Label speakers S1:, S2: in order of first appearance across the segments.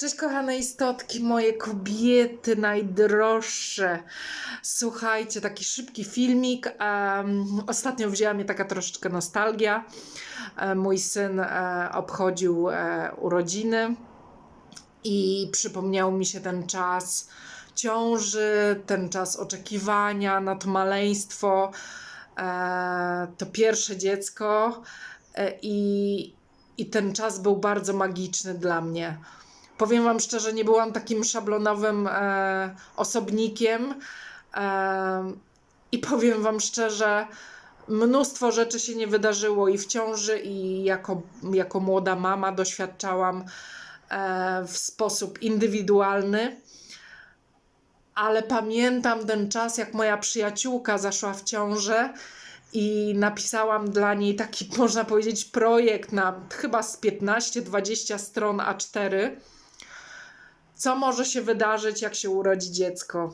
S1: Cześć kochane istotki, moje kobiety najdroższe. Słuchajcie, taki szybki filmik. Em, ostatnio wzięła mnie taka troszeczkę nostalgia. E, mój syn e, obchodził e, urodziny i przypomniał mi się ten czas ciąży, ten czas oczekiwania na to maleństwo, to pierwsze dziecko i, i ten czas był bardzo magiczny dla mnie. Powiem Wam szczerze, nie byłam takim szablonowym e, osobnikiem e, i powiem Wam szczerze, mnóstwo rzeczy się nie wydarzyło i w ciąży, i jako, jako młoda mama doświadczałam e, w sposób indywidualny. Ale pamiętam ten czas, jak moja przyjaciółka zaszła w ciążę i napisałam dla niej taki, można powiedzieć, projekt na chyba z 15-20 stron A4. Co może się wydarzyć, jak się urodzi dziecko?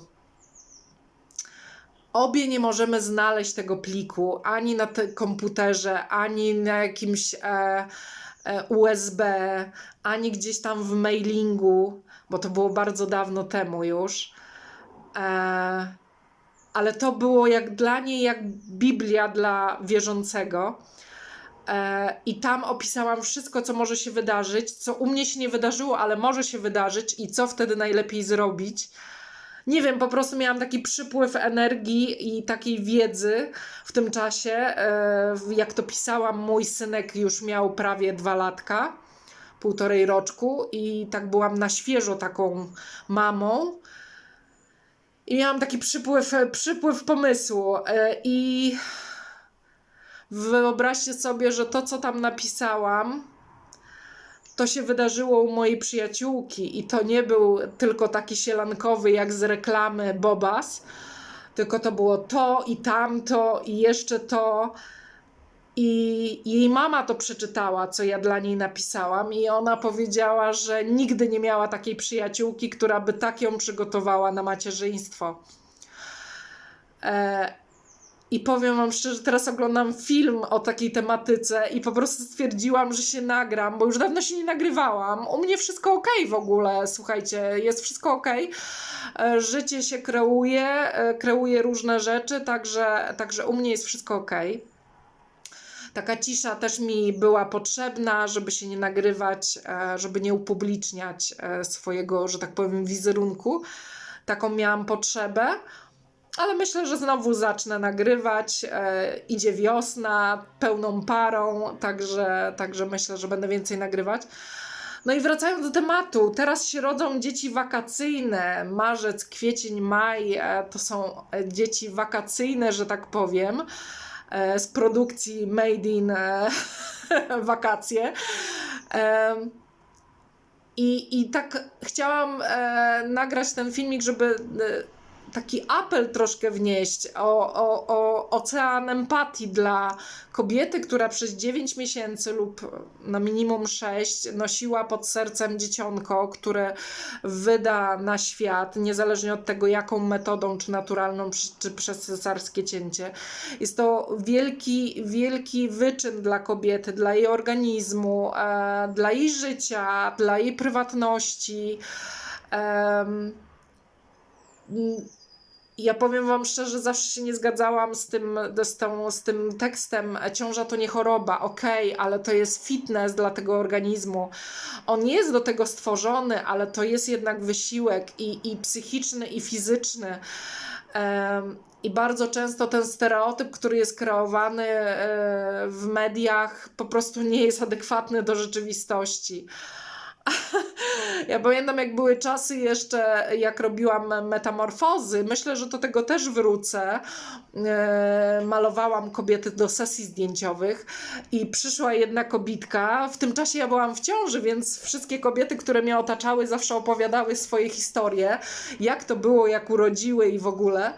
S1: Obie nie możemy znaleźć tego pliku ani na te komputerze, ani na jakimś e, e, USB, ani gdzieś tam w mailingu, bo to było bardzo dawno temu już. E, ale to było jak dla niej, jak Biblia dla wierzącego. E, I tam opisałam wszystko, co może się wydarzyć, co u mnie się nie wydarzyło, ale może się wydarzyć i co wtedy najlepiej zrobić. Nie wiem, po prostu miałam taki przypływ energii i takiej wiedzy w tym czasie. E, Jak to pisałam, mój synek już miał prawie dwa latka, półtorej roczku, i tak byłam na świeżo taką mamą. I miałam taki przypływ, przypływ pomysłu. E, I wyobraźcie sobie, że to, co tam napisałam, to się wydarzyło u mojej przyjaciółki. I to nie był tylko taki sielankowy, jak z reklamy Bobas, tylko to było to i tamto i jeszcze to. I jej mama to przeczytała, co ja dla niej napisałam, i ona powiedziała, że nigdy nie miała takiej przyjaciółki, która by tak ją przygotowała na macierzyństwo. E, I powiem Wam szczerze, teraz oglądam film o takiej tematyce i po prostu stwierdziłam, że się nagram, bo już dawno się nie nagrywałam. U mnie wszystko ok w ogóle, słuchajcie, jest wszystko ok. E, Życie się kreuje, e, kreuje różne rzeczy, także, także u mnie jest wszystko ok. Taka cisza też mi była potrzebna, żeby się nie nagrywać, e, żeby nie upubliczniać swojego, że tak powiem, wizerunku. Taką miałam potrzebę. Ale myślę, że znowu zacznę nagrywać. E, idzie wiosna pełną parą, także, także myślę, że będę więcej nagrywać. No i wracając do tematu, teraz się rodzą dzieci wakacyjne. Marzec, kwiecień, maj e, to są e, dzieci wakacyjne, że tak powiem, e, z produkcji Made in e, wakacje. Em, I, I tak chciałam e, nagrać ten filmik, żeby e, taki apel troszkę wnieść o, o, o ocean empatii dla kobiety, która przez 9 miesięcy lub na minimum 6 nosiła pod sercem dzieciątko, które wyda na świat, niezależnie od tego, jaką metodą, czy naturalną, czy, przez cesarskie cięcie. Jest to wielki, wielki wyczyn dla kobiety, dla jej organizmu, e, dla jej życia, dla jej prywatności. Ja powiem Wam szczerze, zawsze się nie zgadzałam z tym, z, tą, z tym tekstem. Ciąża to nie choroba, okej, ale to jest fitness dla tego organizmu. On jest do tego stworzony, ale to jest jednak wysiłek i, i psychiczny, i fizyczny. Em, I bardzo często ten stereotyp, który jest kreowany e, w mediach, po prostu nie jest adekwatny do rzeczywistości. Ja pamiętam, jak były czasy jeszcze, jak robiłam metamorfozy. Myślę, że do tego też wrócę. E, malowałam kobiety do sesji zdjęciowych i przyszła jedna kobitka. W tym czasie ja byłam w ciąży, więc wszystkie kobiety, które mnie otaczały, zawsze opowiadały swoje historie, jak to było, jak urodziły i w ogóle.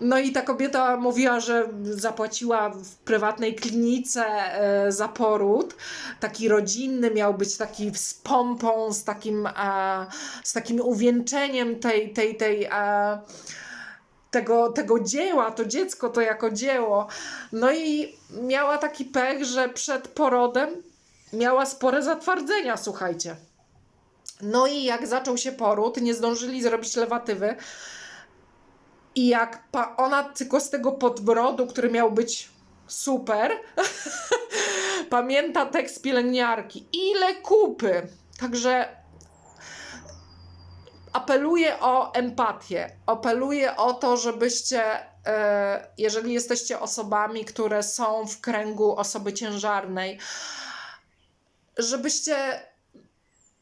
S1: No i ta kobieta mówiła, że zapłaciła w prywatnej klinice e, za poród. Taki rodzinny miał być taki z pompą, z takim, e, z takim uwieńczeniem tej, tej, tej e, tego, tego dzieła, to dziecko to jako dzieło. No i miała taki pech, że przed porodem miała spore zatwardzenia, słuchajcie. No i jak zaczął się poród, nie zdążyli zrobić lewatywy. I jak ona tylko z tego podbrodu, który miał być super, pamięta tekst pielęgniarki. Ile kupy! Także apeluję o empatię. Apeluję o to, żebyście, e, jeżeli jesteście osobami, które są w kręgu osoby ciężarnej, żebyście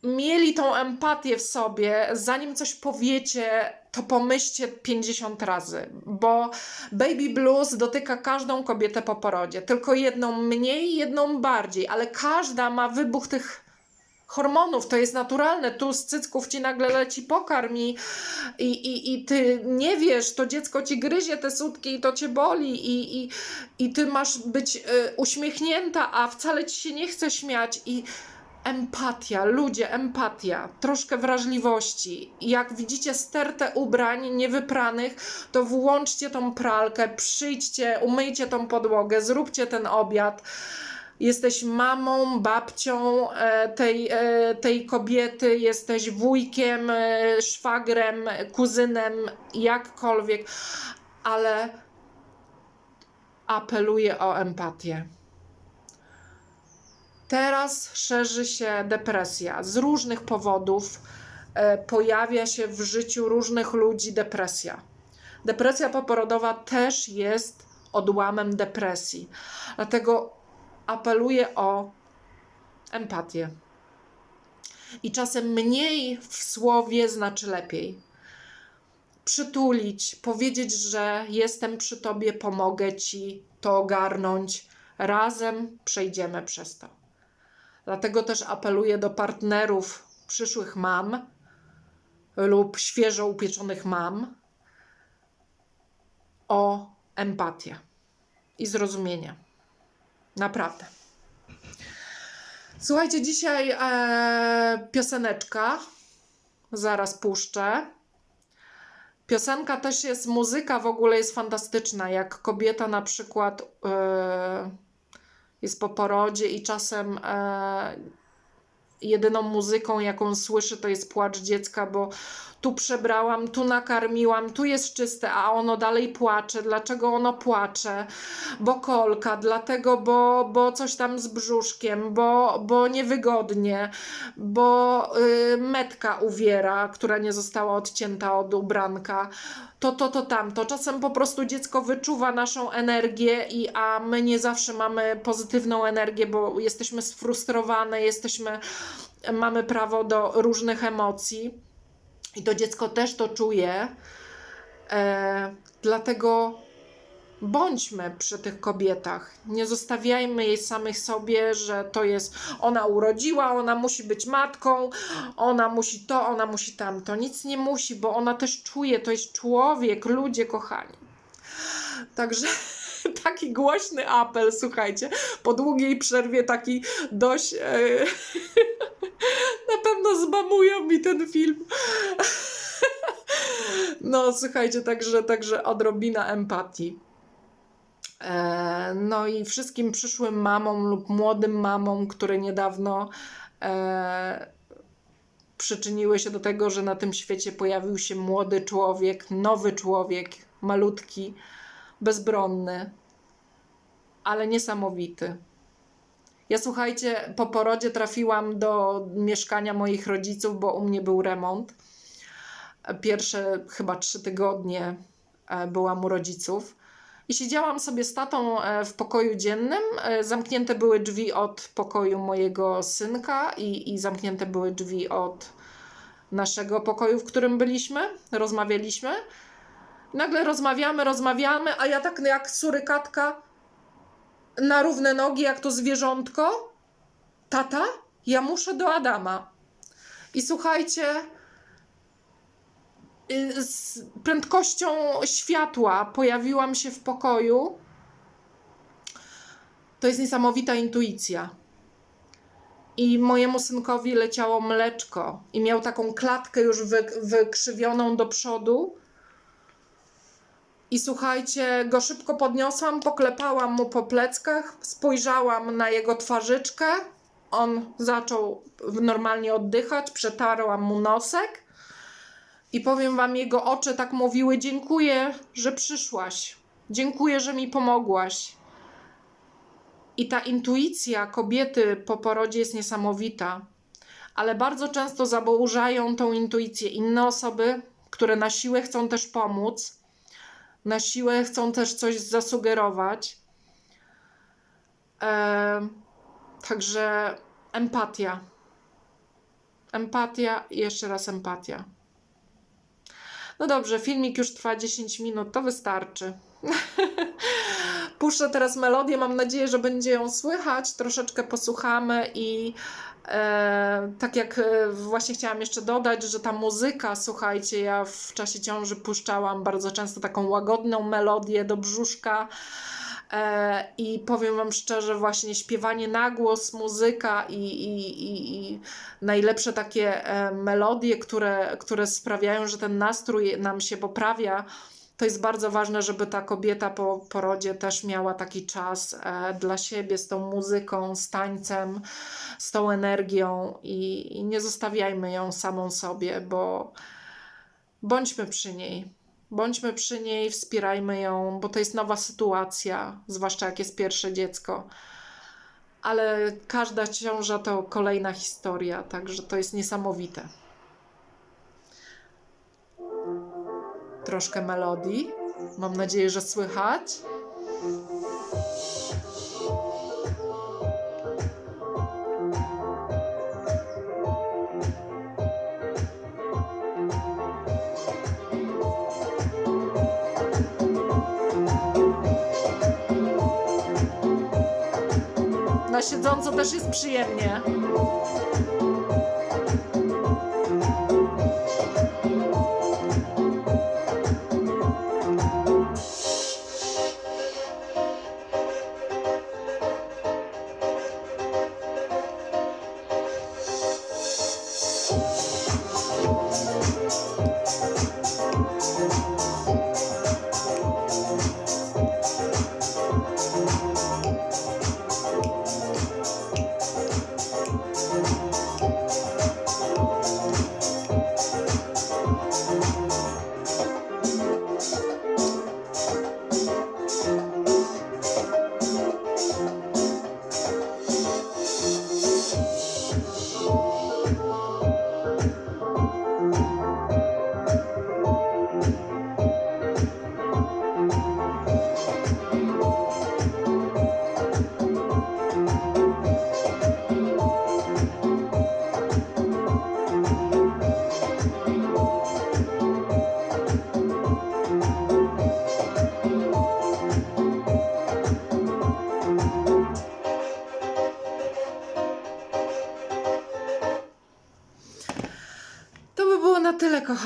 S1: mieli tą empatię w sobie, zanim coś powiecie, to pomyślcie 50 razy, bo baby blues dotyka każdą kobietę po porodzie, tylko jedną mniej, jedną bardziej, ale każda ma wybuch tych hormonów, to jest naturalne, tu z cycków ci nagle leci pokarm i, i, i, i ty nie wiesz, to dziecko ci gryzie te sutki i to cię boli i, i, i ty masz być y, uśmiechnięta, a wcale ci się nie chce śmiać i empatia, ludzie, empatia, troszkę wrażliwości. Jak widzicie stertę ubrań niewypranych, to włączcie tą pralkę, przyjdźcie, umyjcie tą podłogę, zróbcie ten obiad. Jesteś mamą, babcią e, tej, e, tej kobiety, jesteś wujkiem, e, szwagrem, kuzynem, jakkolwiek, ale apeluję o empatię. Teraz szerzy się depresja. Z różnych powodów e, pojawia się w życiu różnych ludzi depresja. Depresja poporodowa też jest odłamem depresji. Dlatego apeluję o empatię. I czasem mniej w słowie znaczy lepiej. Przytulić, powiedzieć, że jestem przy tobie, pomogę ci to ogarnąć. Razem przejdziemy przez to. Dlatego też apeluję do partnerów przyszłych mam lub świeżo upieczonych mam o empatię i zrozumienie. Naprawdę. Słuchajcie, dzisiaj e, pioseneczka. Zaraz puszczę. Piosenka też jest, muzyka w ogóle jest fantastyczna. Jak kobieta na przykład e, jest po porodzie i czasem e, jedyną muzyką, jaką słyszy, to jest płacz dziecka, bo tu przebrałam, tu nakarmiłam, tu jest czyste, a ono dalej płacze. Dlaczego ono płacze? Bo kolka, dlatego, bo, bo coś tam z brzuszkiem, bo, bo niewygodnie, bo y, metka uwiera, która nie została odcięta od ubranka. To, to, to, tamto. Czasem po prostu dziecko wyczuwa naszą energię, i, a my nie zawsze mamy pozytywną energię, bo jesteśmy sfrustrowane, jesteśmy, mamy prawo do różnych emocji. I to dziecko też to czuje. E, dlatego bądźmy przy tych kobietach. Nie zostawiajmy jej samych sobie, że to jest ona urodziła, ona musi być matką, ona musi to, ona musi tamto. Nic nie musi, bo ona też czuje, to jest człowiek, ludzie kochani. Także taki głośny apel, słuchajcie, po długiej przerwie taki dość. E, zbamują mi ten film. No, słuchajcie, także, także odrobina empatii. E, no i wszystkim przyszłym mamom lub młodym mamom, które niedawno e, przyczyniły się do tego, że na tym świecie pojawił się młody człowiek, nowy człowiek, malutki, bezbronny, ale niesamowity. Ja słuchajcie, po porodzie trafiłam do mieszkania moich rodziców, bo u mnie był remont. Pierwsze chyba trzy tygodnie e, byłam u rodziców. I siedziałam sobie z tatą e, w pokoju dziennym. E, zamknięte były drzwi od pokoju mojego synka i, i zamknięte były drzwi od naszego pokoju, w którym byliśmy. Rozmawialiśmy. Nagle rozmawiamy, rozmawiamy, a ja tak jak surykatka na równe nogi, jak to zwierzątko. Tata, ja muszę do Adama. I słuchajcie, y, z prędkością światła pojawiłam się w pokoju. To jest niesamowita intuicja. I mojemu synkowi leciało mleczko, i miał taką klatkę już wy, wykrzywioną do przodu. I słuchajcie, go szybko podniosłam, poklepałam mu po pleckach, spojrzałam na jego twarzyczkę On zaczął normalnie oddychać, przetarłam mu nosek i powiem wam, jego oczy tak mówiły: Dziękuję, że przyszłaś. Dziękuję, że mi pomogłaś. I ta intuicja kobiety po porodzie jest niesamowita, ale bardzo często zaburzają tą intuicję inne osoby, które na siłę chcą też pomóc, na siłę chcą też coś zasugerować. Em, także empatia. Empatia i jeszcze raz empatia. No dobrze, filmik już trwa 10 minut, to wystarczy. Puszczę teraz melodię, mam nadzieję, że będzie ją słychać. Troszeczkę posłuchamy i e, tak jak e, właśnie chciałam jeszcze dodać, że ta muzyka, słuchajcie, ja w czasie ciąży puszczałam bardzo często taką łagodną melodię do brzuszka. E, I powiem Wam szczerze, właśnie śpiewanie na głos, muzyka i, i, i, i najlepsze takie e, melodie, które, które sprawiają, że ten nastrój nam się poprawia. To jest bardzo ważne, żeby ta kobieta po porodzie też miała taki czas e, dla siebie z tą muzyką, z tańcem, z tą energią i, i nie zostawiajmy ją samą sobie, bo bądźmy przy niej. Bądźmy przy niej, wspierajmy ją, bo to jest nowa sytuacja, zwłaszcza jak jest pierwsze dziecko. Ale każda ciąża to kolejna historia, także to jest niesamowite. Troszkę melodii. Mam nadzieję, że słychać. Na siedząco też jest przyjemnie.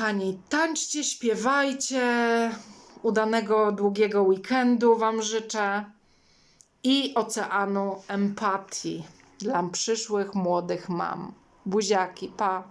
S1: Kochani. Tańczcie, śpiewajcie. Udanego, długiego weekendu Wam życzę. I oceanu empatii dla przyszłych młodych mam. Buziaki, pa.